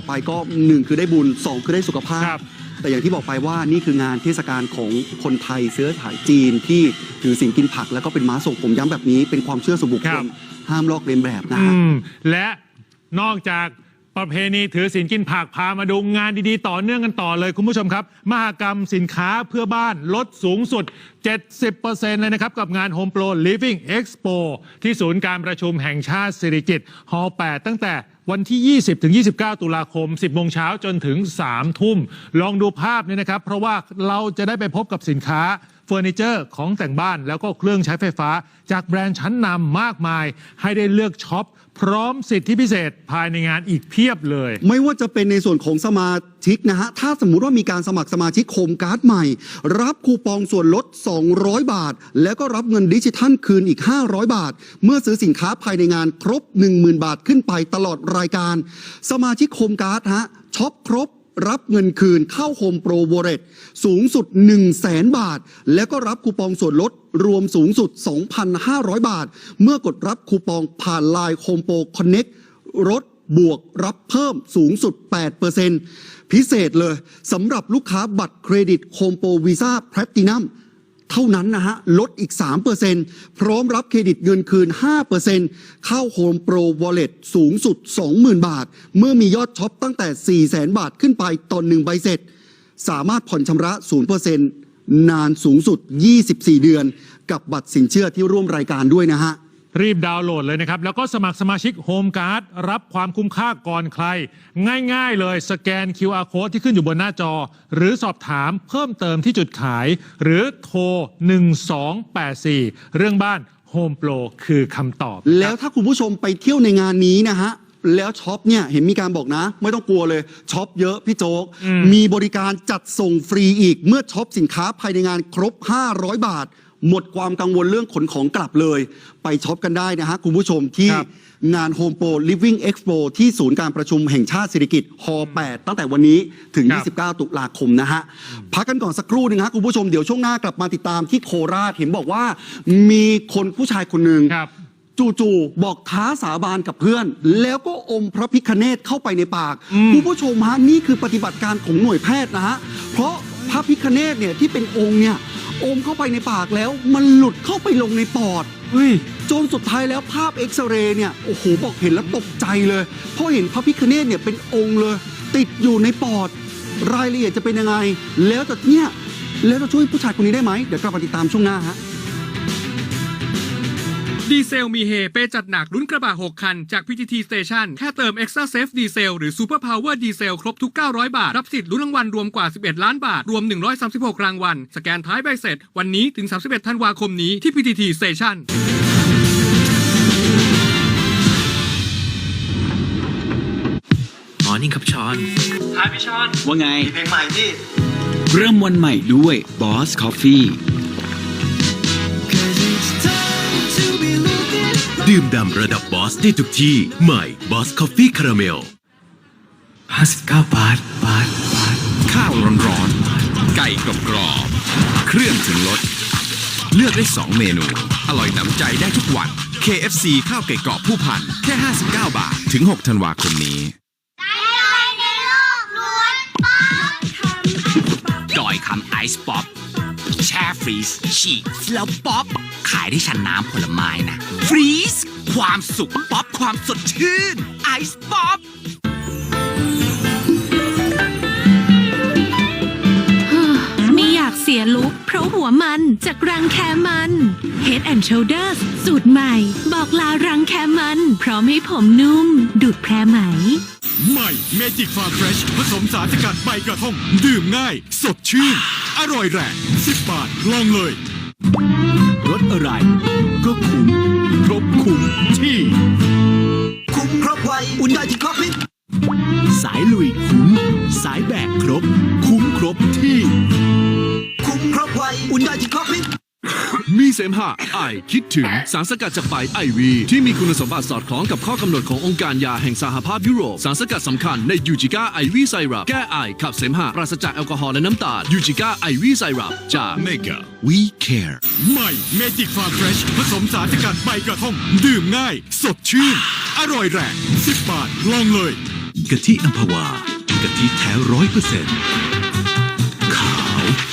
บอกไปก็หนึ่งคือได้บุญสองคือได้สุขภาพครับแต่อย่างที่บอกไปว่านี่คืองานเทศกาลของคนไทยเชื้อสายจีนที่ถือศีลกินผักแล้วก็เป็นม้าส่งผมย้ำแบบนี้เป็นความเชื่อส่วนบุคคครัลบห้ามลอกเลียนแบบนะอืฮะมและนอกจากประเพณีถือศีลกินผักพามาดูงานดีๆ ต่อเนื่องกันต่อเลยคุณผู้ชมครับ มหกรรมสินค้าเพื่อบ้านลดสูงสุด 70%เลยนะครับ กับงาน Home Pro Living Expo ที่ศูนย์การประชุมแห่งชาติสิริกิติ์ฮอล8ตั้งแต่วันที่ 20 ถึง 29 ตุลาคม 10 โมงเช้าจนถึง 3 ทุ่ม ลองดูภาพนี้นะครับ เพราะว่าเราจะได้ไปพบกับสินค้า เฟอร์นิเจอร์ของแต่งบ้านแล้วก็เครื่องใช้ไฟฟ้า จากแบรนด์ชั้นนำมากมาย ให้ได้เลือกช็อป พร้อมสิทธิพิเศษภายในงานอีกเพียบเลย ไม่ว่าจะเป็นในส่วนของสมาชิกนะฮะ ถ้าสมมุติว่ามีการสมัครสมาชิกโฮมการ์ดใหม่ รับคูปองส่วนลด 200 บาท แล้วก็รับเงินดิจิทัลคืนอีก 500 บาท เมื่อซื้อสินค้าภายในงานครบ 10,000 บาทขึ้นไปตลอดรายการ สมาชิกโฮมการ์ดฮะช็อปครบ รับเงินคืนเข้าโฮมโปรโวเรตสูงสุด 1 0 0 0 0แบาท แล้วก็รับคูปองส่วนลดรวมสูงสุด 2,500 บาท เมื่อกดรับคูปองผ่านไลน์โฮมโปรคอนเน็กลดบวกรับเพิ่มสูงสุด 8%พิเศษเลยสำหรับลูกค้าบัตรเครดิตโฮมโปรวีซ่าแพลตินัม เท่านั้นนะฮะ ลดอีก 3%พร้อมรับเครดิตเงินคืน 5%เข้าโฮมโปรวอลเล็ตสูงสุด 20,000 บาท เมื่อมียอดช็อปตั้งแต่ 400,000 บาทขึ้นไปต่อหนึ่งใบเสร็จ สามารถผ่อนชำระ 0%นานสูงสุด 24 เดือน กับบัตรสินเชื่อที่ร่วมรายการด้วยนะฮะ รีบดาวน์โหลดเลยนะครับ แล้วก็สมัครสมาชิกโฮมการ์ดรับความคุ้มค่าก่อนใคร ง่ายๆเลยสแกน QR Code ที่ขึ้นอยู่บนหน้าจอ หรือสอบถามเพิ่มเติมที่จุดขาย หรือโทร 1284 เรื่องบ้านโฮมโปรคือคำตอบ แล้วถ้าคุณผู้ชมไปเที่ยวในงานนี้นะฮะแล้วช็อปเนี่ยเห็นมีการบอกนะ ไม่ต้องกลัวเลยช็อปเยอะพี่โจ๊กมีบริการจัดส่งฟรีอีกเมื่อช็อปสินค้าภายในงานครบ 500 บาท หมดความกังวลเรื่องขนของกลับเลย ไปช็อปกันได้นะฮะคุณผู้ชมที่ครับ งาน Home Pro Living Expo ที่ศูนย์การประชุมแห่งชาติสิริกิติ์ฮอ8ตั้งแต่วันนี้ถึง ครับ 29 ตุลาคมนะฮะ พักกันก่อนสักครู่หนึงฮะคุณผู้ชมเดี๋ยวช่วงหน้ากลับมาติดตามที่โคราชเห็นบอกว่า มีคนผู้ชายคนหนึ่ง ครับ จู่ๆบอกท้าสาบานกับเพื่อน แล้วก็อมพระพิคเนตเข้าไปในปากคุณผู้ชมฮะนี่คือปฏิบัติการของหน่วยแพทย์นะฮะ เพราะพระพิคเนตเนี่ยที่เป็นองค์เนี่ย อมเข้าไปในปากแล้ว มันหลุดเข้าไปลงในปอด เฮ้ยจนสุดท้ายแล้วภาพเอ็กซเรย์เนี่ย โอ้โห บอกเห็นแล้วตกใจเลยเพราะเห็นพระพิคเนตเนี่ยเป็นองค์เลย ติดอยู่ในปอด รายละเอียดจะเป็นยังไง แล้วจะเนี่ย แล้วจะช่วยผู้ชายคนนี้ได้ไหม เดี๋ยวกลับมาติดตามช่วงหน้าฮะ ดีเซลมีเฮเปจัดหนักลุ้นกระบะ 6 คัน จาก PTT Station แค่เติม Extra Safe Diesel หรือ Super Power Diesel ครบทุก 900 บาท รับสิทธิ์ลุ้นรางวัลรวมกว่า 11 ล้านบาท รวม 136 รางวัล สแกนท้ายใบเสร็จ วันนี้ถึง 31 ธันวาคมนี้ที่ PTT Station มอร์นิ่งครับชอนว่าไงเพลงใหม่ที่ เริ่มวันใหม่ด้วย Boss Coffee ดื่มด่ำระดับบอสได้ทุกที่ ใหม่บอสคอฟฟี่คาราเมล 59 บาท บาท บาท ข้าวร้อนๆ ไก่กรอบกรอบๆเครื่องถึงรสเลือกได้ 2 เมนู อร่อยหนำใจได้ทุกวัน KFC ข้าวไก่กรอบผู้พัน แค่ 59 บาท ถึง 6 ธันวาคมนี้ ดอยคำไอซ์ป๊อป แช่ฟรีซฉีกแล้วป๊อป ขายได้ชั้นน้ำผลไม้นะ ฟรีซความสุข ป๊อป ความสดชื่น ไอซ์ป๊อป ไม่อยากเสียลุกเพราะหัวมันจากรังแคมัน Head and Shoulders สูตรใหม่ บอกลารังแคมัน พร้อมให้ผมนุ่ม ดูดแพรไหม ใหม่เมจิกฟาร์มเฟรชผสมสารสกัดใบกระท่อม ดื่มง่าย สดชื่น อร่อยแรง 10 บาท ลองเลย รถอะไร ก็คุ้มครบคุ้มที่ คุ้มครบไวอุ่นได้ที่คอกพิษสายลุยคุ้ม สายแบกครบ คุ้มครบที่ คุ้มครบไวอุ่นได้ที่คอกพิษ มีเสมหะไอคิดถึงสารสกัดจากใบไอวีที่มีคุณสมบัติสอดคล้องกับข้อกำหนดขององค์การยาแห่งสหภาพยุโรป สารสกัดสำคัญในยูจิก้าไอวีไซรัปแก้ไอขับเสมหะปราศจากแอลกอฮอล์และน้ำตาลยูจิก้าไอวีไซรัปจากเมกา We Care ใหม่เมจิกฟาร์มเฟรชผสมสารสกัดใบกระท่อม ดื่มง่าย สดชื่น อร่อยแรง10บาทลองเลยกะทิอัมพวากะทิแท้ร้อยเปอร์เซ็นต์ขาว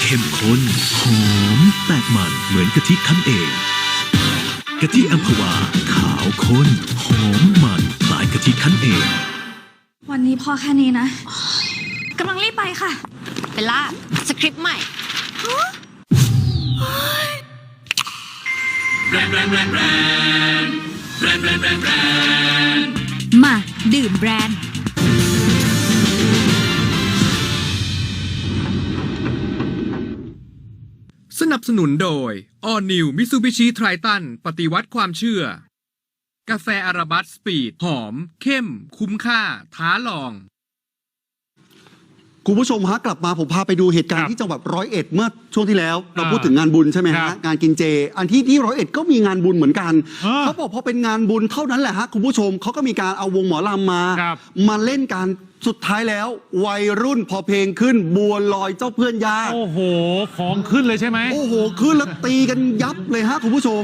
เข้มข้น หอม แตกมันเหมือนกะทิคั้นเอง กะทิอัมพวา ขาวข้น หอมมันคล้ายกะทิคั้นเอง วันนี้พอแค่นี้นะกำลังรีบไปค่ะเบลล่าสคริปต์ใหม่มา ดื่มแบรนด์ สนับสนุนโดย All New Mitsubishi Triton ปฏิวัติความเชื่อ กาแฟอาราบัสสปีด หอม เข้ม คุ้มค่า ท้าลอง คุณผู้ชมฮะกลับมาผมพาไปดูเหตุการครัณ์บที่จังหวัดร้อยเอ็ดเมื่อช่วงที่แล้ว เราอ่าพูดถึงงานบุญใช่ไหมครัฮะบงานกินเจ อันที่ที่ร้อยเอ็ดก็มีงานบุญเหมือนกันอ่าเขาบอกพอเป็นงานบุญเท่านั้นแหละฮะคุณผู้ชมเขาก็มีการเอาวงหมอลำมา ครับมาเล่นการ สุดท้ายแล้ววัยรุ่นพอเพลงขึ้นบัวลอยเจ้าเพื่อนยากโอ้โห ของขึ้นเลยใช่ไหม โอ้โห ขึ้นแล้วตีกันยับเลยฮะคุณผู้ชม